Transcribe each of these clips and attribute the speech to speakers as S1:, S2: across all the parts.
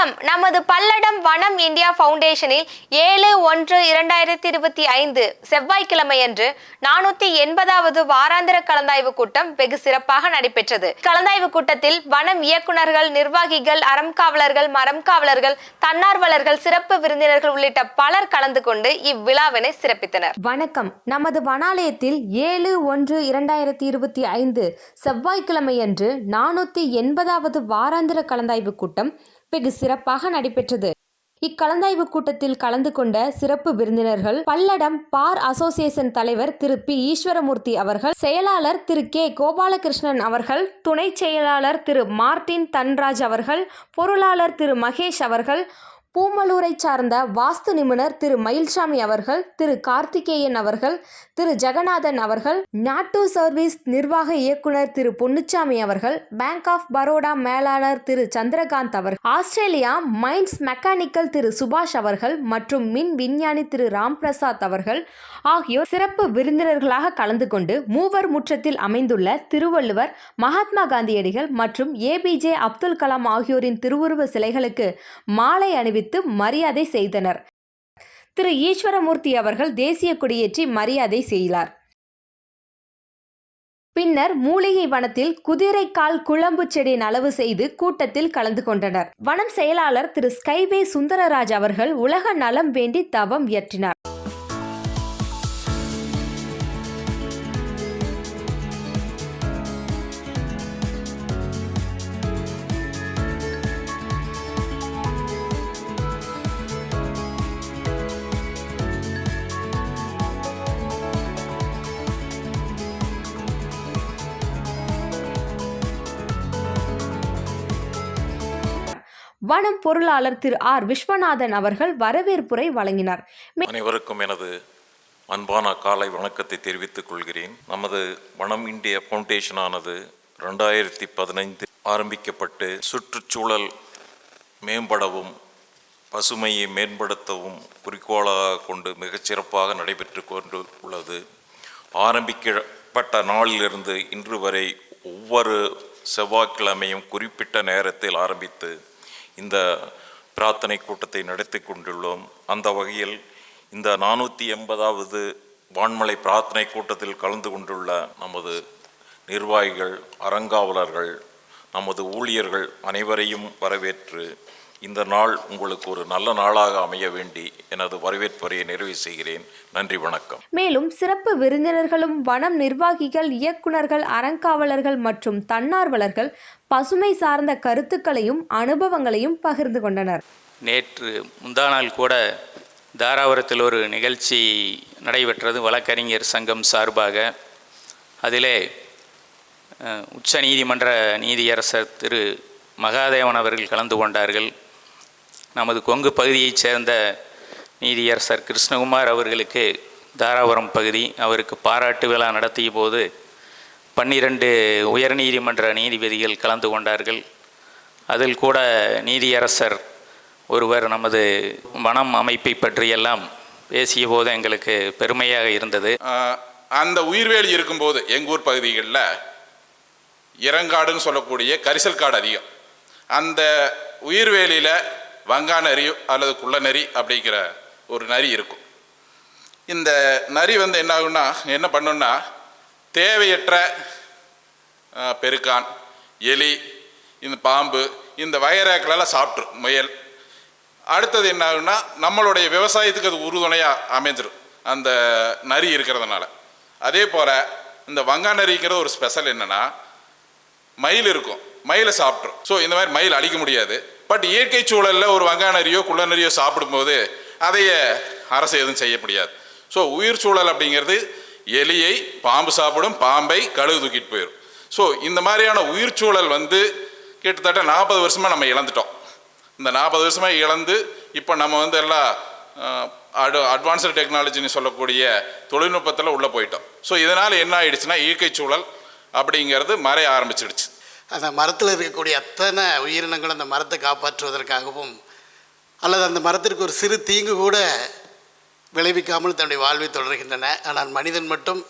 S1: வணக்கம். நமது பல்லடம் வனம் இந்தியா ஃபவுண்டேஷனில் ஏழு ஒன்று இரண்டாயிரத்தி இருபத்தி ஐந்து செவ்வாய்க்கிழமையன்று நானூத்தி எண்பதாவது வாராந்திர கலந்தாய்வு கூட்டம் வெகு சிறப்பாக நடைபெற்றது. கலந்தாய்வு கூட்டத்தில் வனம் இயக்குனர்கள் நிர்வாகிகள் அறம் காவலர்கள் மரம் காவலர்கள் தன்னார்வலர்கள் சிறப்பு விருந்தினர்கள் உள்ளிட்ட பலர் கலந்து கொண்டு இவ்விழாவினை சிறப்பித்தனர்.
S2: வணக்கம். நமது வனாலயத்தில் ஏழு ஒன்று இரண்டாயிரத்தி இருபத்தி ஐந்து செவ்வாய்க்கிழமையன்று நானூற்றி எண்பதாவது வாராந்திர கலந்தாய்வு கூட்டம் வெகு சிறப்பாக நடைபெற்றது. இக்கலந்தாய்வு கூட்டத்தில் கலந்து கொண்ட சிறப்பு விருந்தினர்கள் பல்லடம் பார் அசோசியேஷன் தலைவர் திரு பி. ஈஸ்வரமூர்த்தி அவர்கள் செயலாளர் திரு கே. கோபாலகிருஷ்ணன் அவர்கள் துணை செயலாளர் திரு மார்டின் தன்ராஜ் அவர்கள் பொருளாளர் திரு மகேஷ் அவர்கள் பூமலூரை சார்ந்த வாஸ்து நிபுணர் திரு மயில்சாமி அவர்கள் திரு கார்த்திகேயன் அவர்கள் திரு ஜெகநாதன் அவர்கள் நாட்டு சர்வீஸ் நிர்வாக இயக்குனர் திரு பொன்னுச்சாமி அவர்கள் பேங்க் ஆஃப் பரோடா மேலாளர் திரு சந்திரகாந்த் அவர்கள் ஆஸ்திரேலியா மைன்ஸ் மெக்கானிக்கல் திரு சுபாஷ் அவர்கள் மற்றும் மின் விஞ்ஞானி திரு ராம்பிரசாத் அவர்கள் ஆகியோர் சிறப்பு விருந்தினர்களாக கலந்து கொண்டு மூவர் முற்றத்தில் அமைந்துள்ள திருவள்ளுவர் மகாத்மா காந்தியடிகள் மற்றும் ஏபிஜே அப்துல் கலாம் ஆகியோரின் திருவுருவ சிலைகளுக்கு மாலை அணிவித்து மரியாதை செய்தனர். திரு. ஈஸ்வரமூர்த்தி அவர்கள் தேசிய கொடியேற்றி மரியாதை செய்தார். பின்னர் மூலிகை வனத்தில் குதிரைக்கால் குழம்பு செடி நலவு செய்து கூட்டத்தில் கலந்து கொண்டனர். வனம் செயலாளர் திரு. ஸ்கைவே சுந்தரராஜ் அவர்கள் உலக நலம் வேண்டி தவம் இயற்றினார். வனம் பொருளாளர் திரு ஆர் விஸ்வநாதன் அவர்கள் வரவேற்புரை வழங்கினார்.
S3: அனைவருக்கும் எனது அன்பான காலை வணக்கத்தை தெரிவித்துக் கொள்கிறேன். நமது வனம் இந்திய ஃபவுண்டேஷனானது ரெண்டாயிரத்தி பதினைந்து ஆரம்பிக்கப்பட்டு சுற்றுச்சூழல் மேம்படவும் பசுமையை மேம்படுத்தவும் குறிக்கோளாக கொண்டு மிகச்சிறப்பாக நடைபெற்று கொண்டு உள்ளது ஆரம்பிக்கப்பட்ட நாளிலிருந்து இன்று வரை ஒவ்வொரு செவ்வாய்க்கிழமையும் குறிப்பிட்ட நேரத்தில் ஆரம்பித்து இந்த பிரார்த்தனை கூட்டத்தை நடத்தி கொண்டுள்ளோம். அந்த வகையில் இந்த நானூற்றி எண்பதாவது வான்மலை பிரார்த்தனை கூட்டத்தில் கலந்து கொண்டுள்ள நமது நிர்வாகிகள் அறங்காவலர்கள் நமது ஊழியர்கள் அனைவரையும் வரவேற்று இந்த நாள் உங்களுக்கு ஒரு நல்ல நாளாக அமைய வேண்டி எனது வரவேற்புரையை நிறைவு செய்கிறேன். நன்றி வணக்கம்.
S2: மேலும் சிறப்பு விருந்தினர்களும் வனம் நிர்வாகிகள் இயக்குனர்கள் அறங்காவலர்கள் மற்றும் தன்னார்வலர்கள் பசுமை சார்ந்த கருத்துக்களையும் அனுபவங்களையும் பகிர்ந்து கொண்டனர்.
S4: நேற்று முந்தா நாள் கூட தாராபுரத்தில் ஒரு நிகழ்ச்சி நடைபெற்றது வழக்கறிஞர் சங்கம் சார்பாக. அதிலே உச்ச நீதிமன்ற நீதியரசர் திரு. மகாதேவன் அவர்கள் கலந்து கொண்டார்கள். நமது கொங்கு பகுதியைச் சேர்ந்த நீதியரசர் கிருஷ்ணகுமார் அவர்களுக்கு தாராபுரம் பகுதி அவருக்கு பாராட்டு விழா நடத்திய போது பன்னிரண்டு உயர்நீதிமன்ற நீதிபதிகள் கலந்து கொண்டார்கள். அதில் கூட நீதியரசர் ஒருவர் நமது வனம் அமைப்பை பற்றியெல்லாம் பேசிய போது எங்களுக்கு பெருமையாக இருந்தது.
S5: அந்த உயிர்வேலி இருக்கும்போது எங்கள் ஊர் பகுதிகளில் இறங்காடுன்னு சொல்லக்கூடிய கரிசல் காடு அதிகம். அந்த உயிர்வேலியில் வங்கா நரி அல்லது குள்ள நரி அப்படிங்கிற ஒரு நரி இருக்கும். இந்த நரி வந்து என்ன ஆகும்னா என்ன பண்ணுன்னா தேவையற்ற பெருக்கான் எலி இந்த பாம்பு இந்த வயராக்களெல்லாம் சாப்பிட்ரும் முயல். அடுத்தது என்ன ஆகுன்னா நம்மளுடைய விவசாயத்துக்கு அது உறுதுணையாக அமைஞ்சிரும் அந்த நரி இருக்கிறதுனால. அதே போல் இந்த வங்கா நரிங்கிற ஒரு ஸ்பெஷல் என்னென்னா மயில் இருக்கும். மயிலை சாப்பிட்ரும் ஸோ இந்த மாதிரி மயில் அழிக்க முடியாது. பட் இயற்கை சூழலில் ஒரு வங்கா நரியோ சாப்பிடும்போது அதைய அரசு எதுவும் செய்ய முடியாது. ஸோ உயிர் சூழல் அப்படிங்கிறது எலியை பாம்பு சாப்பிடும் பாம்பை கழுகு தூக்கிட்டு போயிடும் ஸோ இந்த மாதிரியான உயிர் சூழல் வந்து கிட்டத்தட்ட நாற்பது வருஷமாக நம்ம இழந்துட்டோம். இந்த நாற்பது வருஷமாக இழந்து இப்போ நம்ம வந்து எல்லாம் அடு அட்வான்ஸ்டு டெக்னாலஜின்னு சொல்லக்கூடிய தொழில்நுட்பத்தில் உள்ளே போயிட்டோம். ஸோ இதனால் என்ன ஆயிடுச்சுன்னா இயற்கை சூழல் அப்படிங்கிறது மறைய ஆரம்பிச்சிடுச்சு.
S6: அந்த மரத்தில் இருக்கக்கூடிய அத்தனை உயிரினங்களும் அந்த மரத்தை காப்பாற்றுவதற்காகவும் அல்லது அந்த மரத்திற்கு ஒரு சிறு தீங்கு கூட விளைவிக்காமல் தன்னுடைய வாழ்வை தொடர்கின்றன. ஆனால் மனிதன் மட்டும்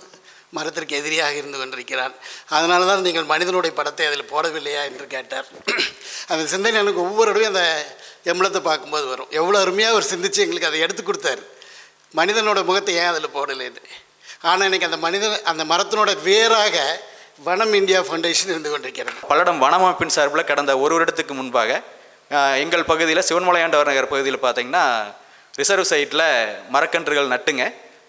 S6: மரத்திற்கு எதிரியாக இருந்து கொண்டிருக்கிறான். அதனால தான் நீங்கள் மனிதனுடைய படத்தை அதில் போடவில்லையா என்று கேட்டார். அந்த சிந்தனை எனக்கு ஒவ்வொரு தடவையும் அந்த எம்பளத்தை பார்க்கும்போது வரும். எவ்வளோ அருமையாக அவர் சிந்திச்சு எங்களுக்கு அதை எடுத்து கொடுத்தாரு. மனிதனோட முகத்தை ஏன் அதில் போடலைன்னு ஆனால் இன்றைக்கி அந்த மனிதன் அந்த மரத்தினோட வேராக வனம் இந்தியா ஃபவுண்டேஷன் இருந்து கொண்டிருக்கிறது.
S7: பல்லடம் வனமைப்பின் சார்பில் கடந்த ஒரு வருடத்துக்கு முன்பாக எங்கள் பகுதியில் சிவன்மலையாண்டவர் நகர் பகுதியில் பார்த்தீங்கன்னா ரிசர்வ் சைட்டில் மரக்கன்றுகள் நட்டுங்க.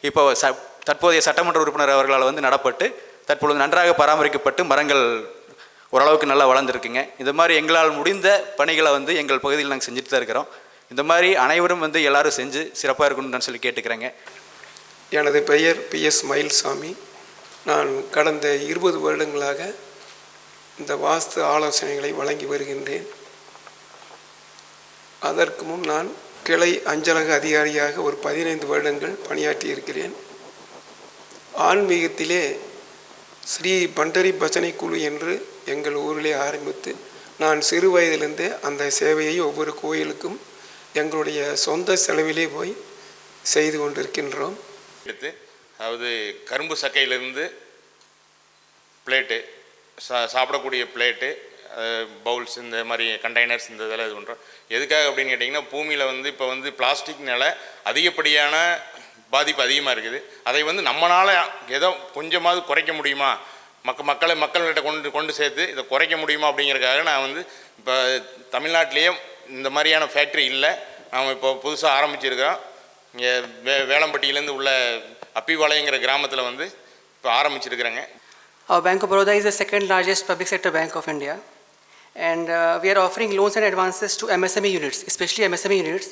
S7: இப்போ ச தற்போதைய சட்டமன்ற உறுப்பினர் அவர்களால் வந்து நடப்பட்டு தற்பொழுது நன்றாக பராமரிக்கப்பட்டு மரங்கள் ஓரளவுக்கு நல்லா வளர்ந்துருக்குங்க. இந்த மாதிரி எங்களால் முடிந்த பணிகளை வந்து எங்கள் பகுதியில் நாங்கள் செஞ்சுட்டு தான் இருக்கிறோம். இந்த மாதிரி அனைவரும் வந்து எல்லாரும் செஞ்சு சிறப்பாக இருக்கணும்னு நான் சொல்லி கேட்டுக்கிறேங்க.
S8: எனது பெயர் பி எஸ் மயில்சாமி. நான் கடந்த இருபது வருடங்களாக இந்த வாஸ்து ஆலோசனைகளை வழங்கி வருகின்றேன். அதற்கு முன் நான் கிளை அஞ்சலக அதிகாரியாக ஒரு பதினைந்து வருடங்கள் பணியாற்றி இருக்கிறேன். ஆன்மீகத்திலே ஸ்ரீ பண்டரி பஜனை குழு என்று எங்கள் ஊரிலே ஆரம்பித்து நான் சிறு வயதிலிருந்தே அந்த சேவையை ஒவ்வொரு கோயிலுக்கும் எங்களுடைய சொந்த செலவிலே போய் செய்து கொண்டிருக்கின்றோம்.
S9: எடுத்து அதாவது கரும்பு சக்கையிலேருந்து பிளேட்டு சா சாப்பிடக்கூடிய பிளேட்டு பவுல்ஸ் இந்த மாதிரி கண்டெய்னர்ஸ் இந்த இதெல்லாம் இது பண்ணுறோம் எதுக்காக அப்படின்னு கேட்டிங்கன்னா பூமியில் வந்து இப்போ வந்து பிளாஸ்டிக்னால அதிகப்படியான பாதிப்பு அதிகமாக இருக்குது. அதை வந்து நம்மளால் ஏதோ கொஞ்சமாவது குறைக்க முடியுமா? மக்க மக்களை மக்கள்கிட்ட கொண்டு கொண்டு சேர்த்து இதை குறைக்க முடியுமா அப்படிங்கிறதுக்காக நான் வந்து இப்போ தமிழ்நாட்டிலேயே இந்த மாதிரியான ஃபேக்ட்ரி இல்லை. நாம் இப்போ புதுசாக ஆரம்பிச்சிருக்கிறோம். இங்கே வே வேளம்பட்டியிலேருந்து உள்ள அப்பிவாளையங்கிற கிராமத்தில் வந்து இப்போ ஆரம்பிச்சிருக்கிறேங்க
S10: Our Bank of Baroda is the second largest public sector bank of India, and uh, we are offering loans and advances to MSME units, especially MSME units,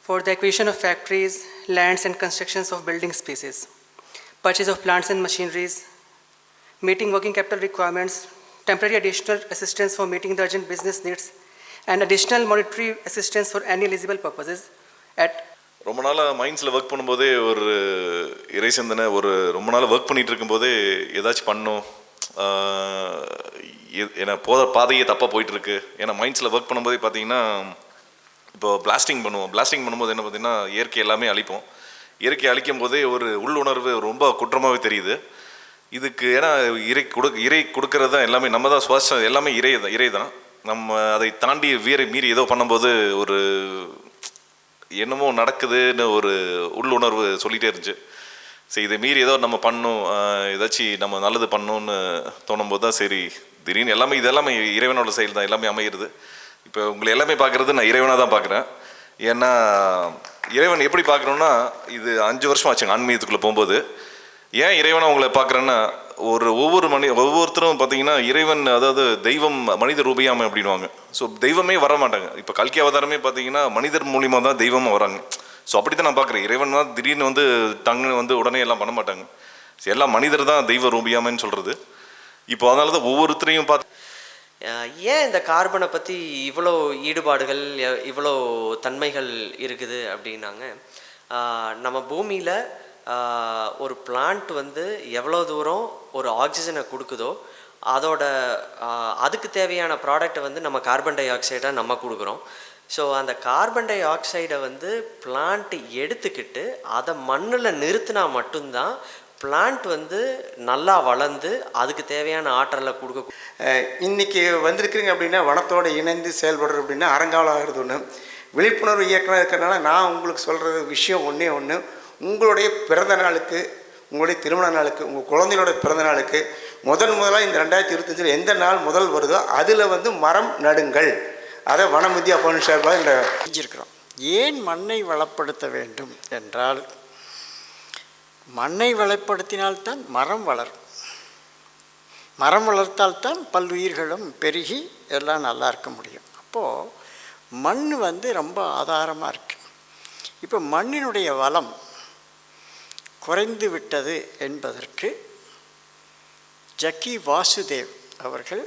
S10: for the acquisition of factories, lands, and constructions of building spaces, purchase of plants and machineries, meeting working capital requirements, temporary additional assistance for meeting the urgent business needs, and additional monetary assistance for any eligible purposes at
S11: ரொம்ப நாளாக மைண்ட்ஸில் work பண்ணும்போதே ஒரு இறை சிந்தனை ஒரு ரொம்ப நாளாக work பண்ணிட்டு இருக்கும்போதே ஏதாச்சும் பண்ணும். எ- ஏன்னா போத பாதையே தப்பாக போயிட்டுருக்கு. ஏன்னா மைண்ட்ஸில் ஒர்க் பண்ணும்போதே பார்த்தீங்கன்னா இப்போ பிளாஸ்டிங் பண்ணுவோம். பிளாஸ்டிங் பண்ணும்போது என்ன பார்த்தீங்கன்னா இயற்கை எல்லாமே அழிப்போம். இயற்கை அழிக்கும் போதே ஒரு உள்ளுணர்வு ரொம்ப குற்றமாகவே தெரியுது. இதுக்கு ஏன்னா இறை கொடு இறை கொடுக்கறது தான் எல்லாமே நம்ம தான் சுவாசம் எல்லாமே இறை தான் இறை தான் நம்ம அதை தாண்டி வீர மீறி ஏதோ பண்ணும்போது ஒரு என்னமோ நடக்குதுன்னு ஒரு உள்ளுணர்வு சொல்லிகிட்டே இருந்துச்சு. சரி இதை மீறி ஏதோ நம்ம பண்ணும் ஏதாச்சும் நம்ம நல்லது பண்ணணும்னு தோணும்போது தான் சரி திடீர்னு எல்லாமே இது எல்லாமே இறைவனோட செயல் தான் எல்லாமே அமையிறது. இப்போ உங்களை எல்லாமே பார்க்குறது நான் இறைவனாக தான் பார்க்குறேன். ஏன்னா இறைவன் எப்படி பார்க்குறோன்னா இது அஞ்சு வருஷம் ஆச்சுங்க ஆன்மீகத்துக்குள்ளே போகும்போது. ஏன் இறைவனை உங்களை பார்க்குறேன்னா ஒரு ஒவ்வொரு மனி ஒவ்வொருத்தரும் பார்த்தீங்கன்னா இறைவன் அதாவது தெய்வம் மனித ரூபியாமை அப்படின்வாங்க ஸோ தெய்வமே வர மாட்டாங்க இப்போ கல்கி அவதாரமே பார்த்தீங்கன்னா மனிதர் மூலியமாக தான் தெய்வமாக வராங்க. ஸோ அப்படி தான் நான் பார்க்குறேன் இறைவன் தான் திடீர்னு வந்து டங்குன்னு வந்து உடனே எல்லாம் பண்ண மாட்டாங்க. ஸோ எல்லாம் மனிதர் தான் தெய்வ ரூபியாமைன்னு சொல்கிறது இப்போ அதனால தான் ஒவ்வொருத்தரையும் பார்த்து
S12: ஏன் இந்த கார்பனை பற்றி இவ்வளோ ஈடுபாடுகள் இவ்வளோ தன்மைகள் இருக்குது அப்படின்னாங்க? நம்ம பூமியில் ஒரு பிளான்ட் வந்து எவ்வளோ தூரம் ஒரு ஆக்சிஜனை கொடுக்குதோ அதோட அதுக்கு தேவையான ப்ராடக்டை வந்து நம்ம கார்பன் டை ஆக்சைடாக நம்ம கொடுக்குறோம். ஸோ அந்த கார்பன் டை ஆக்சைடை வந்து பிளான்ட் எடுத்துக்கிட்டு அதை மண்ணில் நிறுத்தினா மட்டும்தான் பிளான்ட் வந்து நல்லா வளர்ந்து அதுக்கு தேவையான ஆற்றலை கொடுக்க
S13: இன்றைக்கி வந்திருக்கிறீங்க அப்படின்னா வனத்தோடு இணைந்து செயல்படுறது அப்படின்னா அறங்காவலம் ஆகிறது ஒன்று விழிப்புணர்வு இயக்கம் இருக்கிறனால நான் உங்களுக்கு சொல்கிறது விஷயம் ஒன்றே ஒன்று உங்களுடைய பிறந்த நாளுக்கு உங்களுடைய திருமண நாளுக்கு உங்கள் குழந்தையோட பிறந்த நாளுக்கு முதன் முதலாக இந்த ரெண்டாயிரத்தி இருபத்தஞ்சில் எந்த நாள் முதல் வருதோ அதில் வந்து மரம் நடுங்கள். அதை வனம் இந்தியா ஃபவுண்டேஷன் சார்பாக இந்த
S14: ஏன் மண்ணை வளப்படுத்த வேண்டும் என்றால் மண்ணை வளப்படுத்தினால்தான் மரம் வளரும். மரம் வளர்த்தால்தான் பல்லுயிர்களும் பெருகி எல்லாம் நல்லா இருக்க முடியும். அப்போது மண் வந்து ரொம்ப ஆதாரமாக இருக்குது இப்போ மண்ணினுடைய வளம் குறைந்து விட்டது என்பதற்கு ஜக்கி வாசுதேவ் அவர்கள்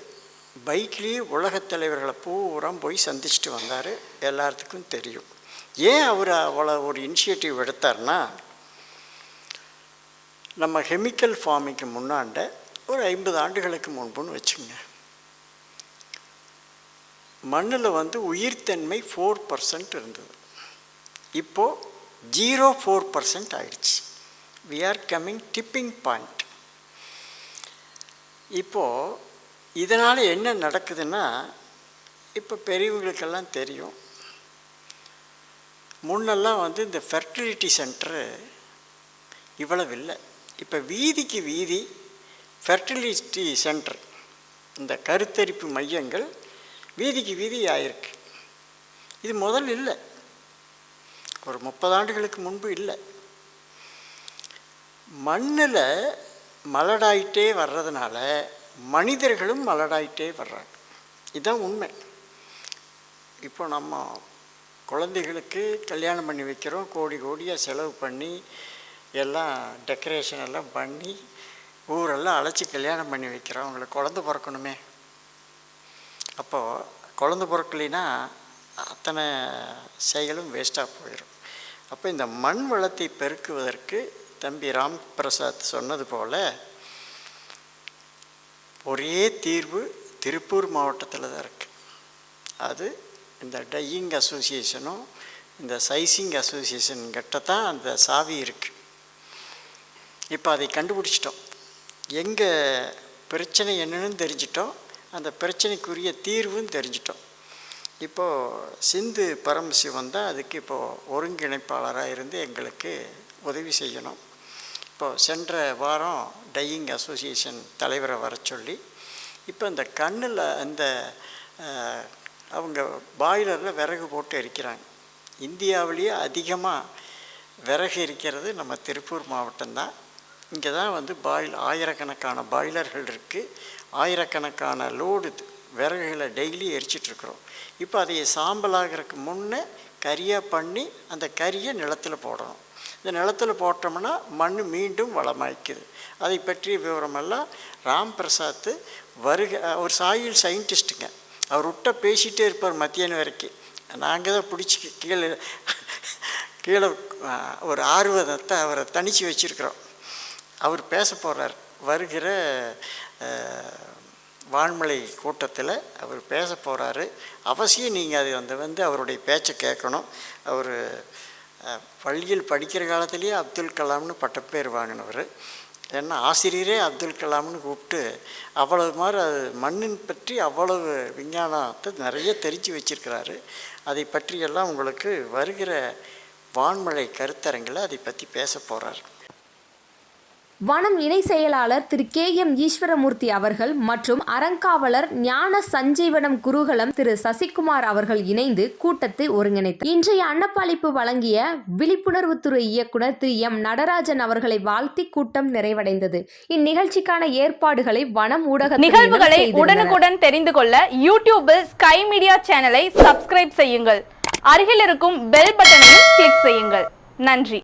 S14: பைக்லேயே உலகத் தலைவர்களை பூரா போய் சந்திச்சுட்டு வந்தார். எல்லாத்துக்கும் தெரியும். ஏன் அவர் அவ்வளோ ஒரு இனிஷியேட்டிவ் எடுத்தார்னா நம்ம கெமிக்கல் ஃபார்மிங்க்கு முன்னாண்ட ஒரு ஐம்பது ஆண்டுகளுக்கு முன்புன்னு வச்சுங்க மண்ணில் வந்து உயிர்த்தன்மை ஃபோர் பர்சன்ட் இருந்தது. இப்போது ஜீரோ ஃபோர் பர்சன்ட் ஆயிடுச்சு. We are coming tipping point இப்போது இதனால் என்ன நடக்குதுன்னா இப்போ பெரியவங்களுக்கெல்லாம் தெரியும். முன்னெல்லாம் வந்து இந்த ஃபெர்டிலிட்டி சென்டரு இவ்வளவு இல்லை. இப்போ வீதிக்கு வீதி ஃபெர்டிலிட்டி சென்டர் இந்த கருத்தரிப்பு மையங்கள் வீதிக்கு வீதி ஆயிருக்கு. இது முதல் இல்லை. ஒரு முப்பது ஆண்டுகளுக்கு முன்பு இல்லை. மண்ணில் மலடாயிட்டே வர்றதுனால மனிதர்களும் மலடாயிட்டே வர்றாங்க. இதுதான் உண்மை. இப்போ நம்ம குழந்தைகளுக்கு கல்யாணம் பண்ணி வைக்கிறோம். கோடி கோடியாக செலவு பண்ணி எல்லாம் டெக்கரேஷன் எல்லாம் பண்ணி ஊரெல்லாம் அழைச்சி கல்யாணம் பண்ணி வைக்கிறோம். அவங்களுக்கு குழந்த பிறக்கணுமே. அப்போது குழந்த பிறக்கலைன்னா அத்தனை செயலும் வேஸ்ட்டாக போயிடும் அப்போ இந்த மண் வளத்தை பெருக்குவதற்கு தம்பி ராம் பிரசாத் சொன்னது போல் ஒரே தீர்வு திருப்பூர் மாவட்டத்தில் தான் இருக்குது அது இந்த டையிங் அசோசியேஷனும் இந்த சைசிங் அசோசியேஷன் கிட்ட தான் அந்த சாவி இருக்குது இப்போ அதை கண்டுபிடிச்சிட்டோம். எங்கே பிரச்சனை என்னன்னு தெரிஞ்சிட்டோம். அந்த பிரச்சனைக்குரிய தீர்வும் தெரிஞ்சிட்டோம். இப்போது சிந்து பரமசிவன் தான் அதுக்கு இப்போது ஒருங்கிணைப்பாளராக இருந்து எங்களுக்கு உதவி செய்யணும். இப்போது சென்ற வாரம் டையிங் அசோசியேஷன் தலைவரை வர சொல்லி இப்போ இந்த கண்ணில் அந்த அவங்க பாய்லரில் விறகு போட்டு எரிக்கிறாங்க. இந்தியாவிலேயே அதிகமாக விறகு எரிக்கிறது நம்ம திருப்பூர் மாவட்டம்தான். இங்கே தான் வந்து பாயில் ஆயிரக்கணக்கான பாய்லர்கள் இருக்குது ஆயிரக்கணக்கான லோடு விறகுகளை டெய்லி எரிச்சிட்ருக்குறோம் இப்போ அதை சாம்பலாகிறதுக்கு முன்னே கரியாக பண்ணி அந்த கரியை நிலத்தில் போடணும். இந்த நிலத்தில் போட்டோம்னா மண் மீண்டும் வளமாய்க்குது. அதை பற்றிய விவரமெல்லாம் ராம் பிரசாத் வருக ஒரு சாயில் சயின்டிஸ்ட்டுங்க. அவர் விட்ட பேசிகிட்டே இருப்பார் மத்தியானம் வரைக்கும் நாங்கள் தான் பிடிச்சி கீழே கீழே ஒரு ஆர்வத்தை அவரை தனித்து வச்சுருக்கிறோம். அவர் பேச போகிறார் வருகிற வான்மலை கூட்டத்தில் அவர் பேச போகிறாரு அவசியம் நீங்கள் அது வந்து வந்து அவருடைய பேச்சை கேட்கணும். அவர் பள்ளியில் படிக்கிற காலத்திலேயே அப்துல் கலாம்னு பட்டப்பேர் வாங்கினவர். ஏன்னா ஆசிரியரே அப்துல் கலாம்னு கூப்பிட்டு அவ்வளவு மாதிரி அது மண்ணின் பற்றி அவ்வளவு விஞ்ஞானத்தை நிறைய தெரிஞ்சு வச்சிருக்கிறாரு. அதை பற்றியெல்லாம் உங்களுக்கு வருகிற வான்மழை கருத்தரங்கில் அதை பற்றி பேச போகிறார்
S2: வனம் இணை செயலாளர் திரு கே எம் ஈஸ்வரமூர்த்தி அவர்கள் மற்றும் அறங்காவலர் ஞான சஞ்சீவனம் குருகுலம் திரு சசிகுமார் அவர்கள் இணைந்து கூட்டத்தை ஒருங்கிணைத்தார் இன்றைய அன்னப்பாளிப்பு வழங்கிய விழிப்புணர்வுத்துறை இயக்குனர் திரு எம் நடராஜன் அவர்களை வாழ்த்தி கூட்டம் நிறைவடைந்தது. இந்நிகழ்ச்சிக்கான ஏற்பாடுகளை வனம் ஊடக
S15: நிகழ்வுகளை உடனுக்குடன் தெரிந்து கொள்ள யூடியூபில் ஸ்கை மீடியா சேனலை சப்ஸ்கிரைப் செய்யுங்கள். அருகில் இருக்கும் பெல் பட்டனையும் கிளிக் செய்யுங்கள். நன்றி.